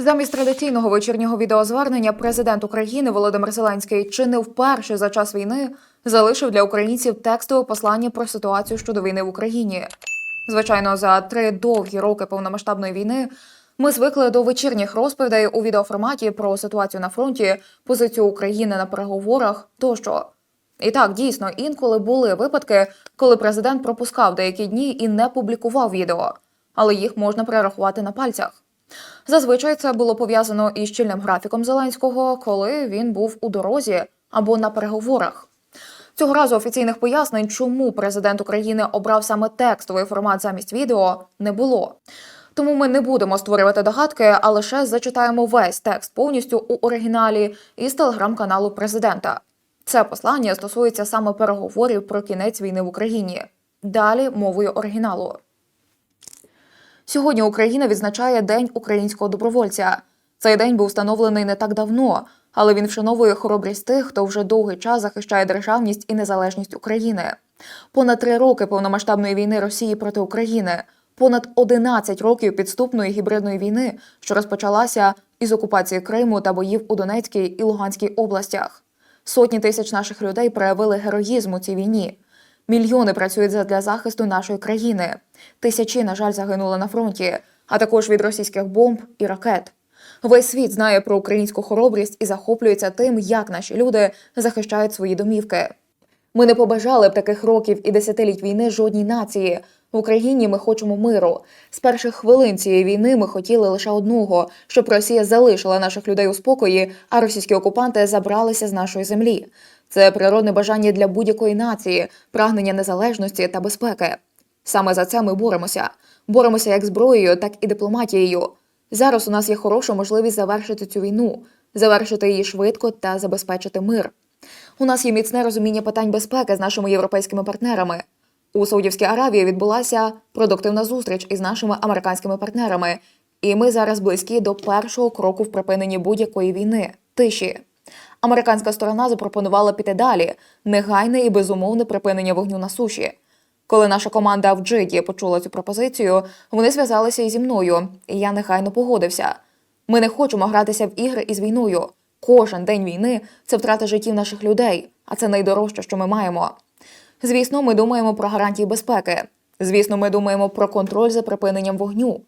Замість традиційного вечірнього відеозвернення президент України Володимир Зеленський чи не вперше за час війни залишив для українців текстове послання про ситуацію щодо війни в Україні. Звичайно, за три довгі роки повномасштабної війни ми звикли до вечірніх розповідей у відеоформаті про ситуацію на фронті, позицію України на переговорах тощо. І так, дійсно, інколи були випадки, коли президент пропускав деякі дні і не публікував відео, але їх можна перерахувати на пальцях. Зазвичай це було пов'язано із щільним графіком Зеленського, коли він був у дорозі або на переговорах. Цього разу офіційних пояснень, чому президент України обрав саме текстовий формат замість відео, не було. Тому ми не будемо створювати догадки, а лише зачитаємо весь текст повністю у оригіналі із телеграм-каналу президента. Це послання стосується саме переговорів про кінець війни в Україні. Далі мовою оригіналу. Сьогодні Україна відзначає День українського добровольця. Цей день був встановлений не так давно, але він вшановує хоробрість тих, хто вже довгий час захищає державність і незалежність України. Понад три роки повномасштабної війни Росії проти України, понад 11 років підступної гібридної війни, що розпочалася із окупації Криму та боїв у Донецькій і Луганській областях. Сотні тисяч наших людей проявили героїзм у цій війні. Мільйони працюють для захисту нашої країни. Тисячі, на жаль, загинули на фронті, а також від російських бомб і ракет. Весь світ знає про українську хоробрість і захоплюється тим, як наші люди захищають свої домівки. Ми не побажали б таких років і десятиліть війни жодній нації. В Україні ми хочемо миру. З перших хвилин цієї війни ми хотіли лише одного, щоб Росія залишила наших людей у спокої, а російські окупанти забралися з нашої землі. Це природне бажання для будь-якої нації, прагнення незалежності та безпеки. Саме за це ми боремося. Боремося як зброєю, так і дипломатією. Зараз у нас є хороша можливість завершити цю війну, завершити її швидко та забезпечити мир. У нас є міцне розуміння питань безпеки з нашими європейськими партнерами. У Саудівській Аравії відбулася продуктивна зустріч із нашими американськими партнерами, і ми зараз близькі до першого кроку в припиненні будь-якої війни тиші. Американська сторона запропонувала піти далі негайне і безумовне припинення вогню на суші. Коли наша команда в Джиді почула цю пропозицію, вони зв'язалися і зі мною, і я негайно погодився. Ми не хочемо гратися в ігри із війною. Кожен день війни це втрата життів наших людей, а це найдорожче, що ми маємо. Звісно, ми думаємо про гарантії безпеки. Звісно, ми думаємо про контроль за припиненням вогню.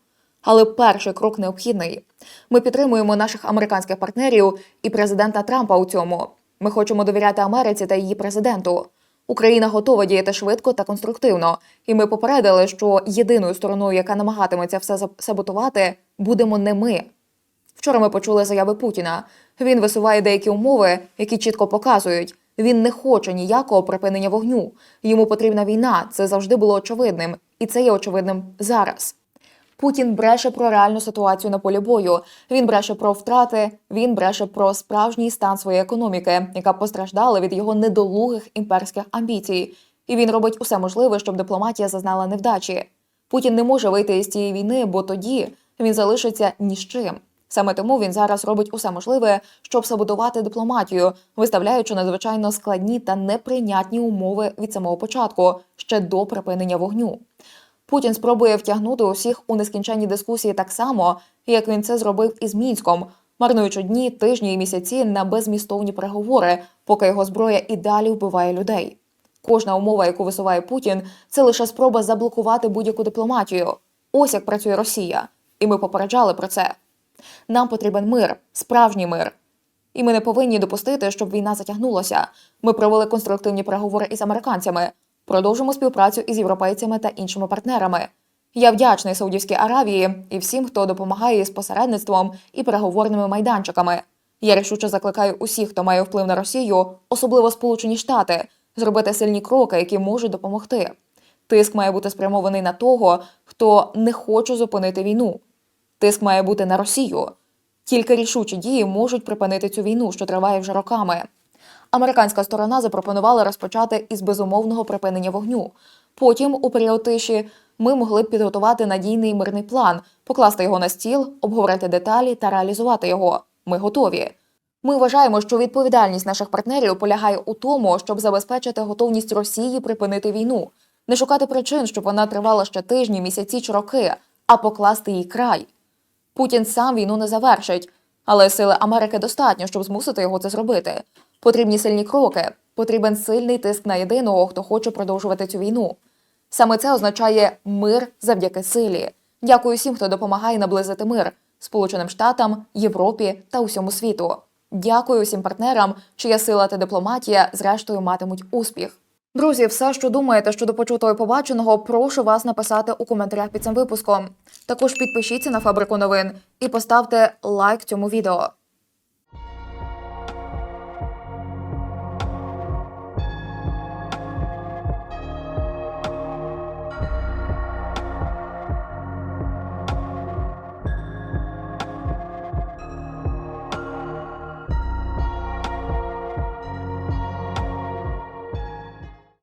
Але перший крок необхідний. Ми підтримуємо наших американських партнерів і президента Трампа у цьому. Ми хочемо довіряти Америці та її президенту. Україна готова діяти швидко та конструктивно, і ми попередили, що єдиною стороною, яка намагатиметься все саботувати, будемо не ми. Вчора ми почули заяви Путіна. Він висуває деякі умови, які чітко показують. Він не хоче ніякого припинення вогню. Йому потрібна війна. Це завжди було очевидним, і це є очевидним зараз. Путін бреше про реальну ситуацію на полі бою. Він бреше про втрати. Він бреше про справжній стан своєї економіки, яка постраждала від його недолугих імперських амбіцій. І він робить усе можливе, щоб дипломатія зазнала невдачі. Путін не може вийти із цієї війни, бо тоді він залишиться ні з чим. Саме тому він зараз робить усе можливе, щоб саботувати дипломатію, виставляючи надзвичайно складні та неприйнятні умови від самого початку, ще до припинення вогню. Путін спробує втягнути усіх у нескінченні дискусії так само, як він це зробив із мінськом, марнуючи дні, тижні і місяці на безмістовні переговори, поки його зброя і далі вбиває людей. Кожна умова, яку висуває Путін, це лише спроба заблокувати будь-яку дипломатію. Ось як працює Росія, і ми попереджали про це. Нам потрібен мир, справжній мир. І ми не повинні допустити, щоб війна затягнулася. Ми провели конструктивні переговори із американцями, продовжимо співпрацю із європейцями та іншими партнерами. Я вдячний Саудівській Аравії і всім, хто допомагає з посередництвом і переговорними майданчиками. Я рішуче закликаю усіх, хто має вплив на Росію, особливо Сполучені Штати, зробити сильні кроки, які можуть допомогти. Тиск має бути спрямований на того, хто не хоче зупинити війну. Тиск має бути на Росію. Тільки рішучі дії можуть припинити цю війну, що триває вже роками. Американська сторона запропонувала розпочати із безумовного припинення вогню. Потім, у період тиші, ми могли б підготувати надійний мирний план, покласти його на стіл, обговорити деталі та реалізувати його. Ми готові. Ми вважаємо, що відповідальність наших партнерів полягає у тому, щоб забезпечити готовність Росії припинити війну, не шукати причин, щоб вона тривала ще тижні, місяці чи роки, а покласти їй край. Путін сам війну не завершить, але сили Америки достатньо, щоб змусити його це зробити. Потрібні сильні кроки, потрібен сильний тиск на єдиного, хто хоче продовжувати цю війну. Саме це означає мир завдяки силі. Дякую всім, хто допомагає наблизити мир Сполученим Штатам, Європі та усьому світу. Дякую усім партнерам, чия сила та дипломатія зрештою матимуть успіх. Друзі, все, що думаєте щодо почутого і побаченого, прошу вас написати у коментарях під цим випуском. Також підпишіться на фабрику новин і поставте лайк цьому відео.